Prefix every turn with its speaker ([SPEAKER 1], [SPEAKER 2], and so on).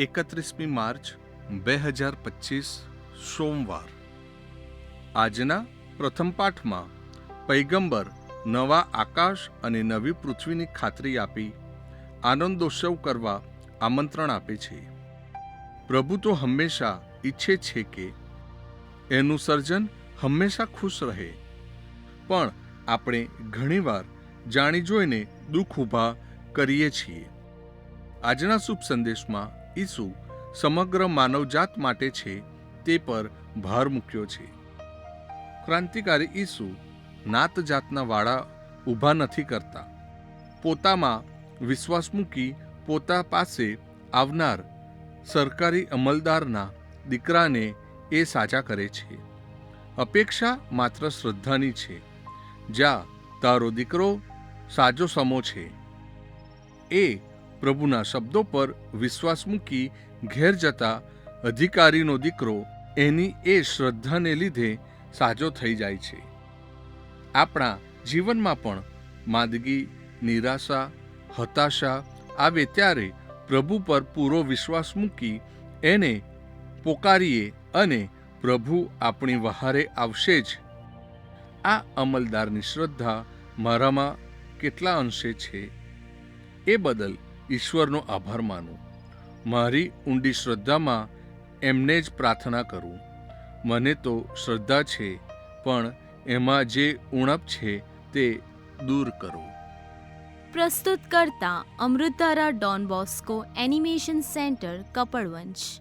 [SPEAKER 1] એકત્રીસમી March બે હજાર પચીસ સોમવાર. આજના પ્રથમ પાઠમાં પૈગંબર નવા આકાશ અને નવી પૃથ્વીની ખાતરી આપી આનંદોત્સવ કરવા આમંત્રણ આપે છે. પ્રભુ તો હંમેશા ઈચ્છે છે કે એનું સર્જન હંમેશા ખુશ રહે. પણ આપણે ઘણીવાર જાણી જોઈને દુઃખ ઊભા કરીએ છીએ. આજના શુભ સંદેશમાં ઈસુ સમગ્ર માનવજાત માટે છે તે પર ભાર મૂક્યો છે. ક્રાંતિકારી ઈસુ નાત જાતના વાળા ઊભા નથી કરતા. પોતામાં વિશ્વાસ મૂકી પોતા પાસે આવનાર સરકારી અમલદારના દીકરાને એ સાજા કરે છે. અપેક્ષા માત્ર શ્રદ્ધાની છે. જ્યાં તારો દીકરો સાજો સમો છે. એ પ્રભુના શબ્દો પર વિશ્વાસ મૂકી ઘેર જતા અધિકારીનો દીકરો એની એ શ્રદ્ધાને લીધે સાજો થઈ જાય છે. આપણા જીવનમાં પણ માંદગી, નિરાશા, હતાશા આવે ત્યારે પ્રભુ પર પૂરો વિશ્વાસ મૂકી એને પોકારીએ અને પ્રભુ આપણી વહારે આવશે જ. આ અમલદારની શ્રદ્ધા મારામાં કેટલા અંશે છે? એ બદલ ઈશ્વરનો આભાર માનું. મારી ઊંડી શ્રદ્ધામાં એમને જ પ્રાર્થના કરું. મને તો શ્રદ્ધા છે, પણ એમાં જે ઉણપ છે તે દૂર કરો.
[SPEAKER 2] પ્રસ્તુત કરતા Amritdhara Don Bosco animation centre, Kapadvanj.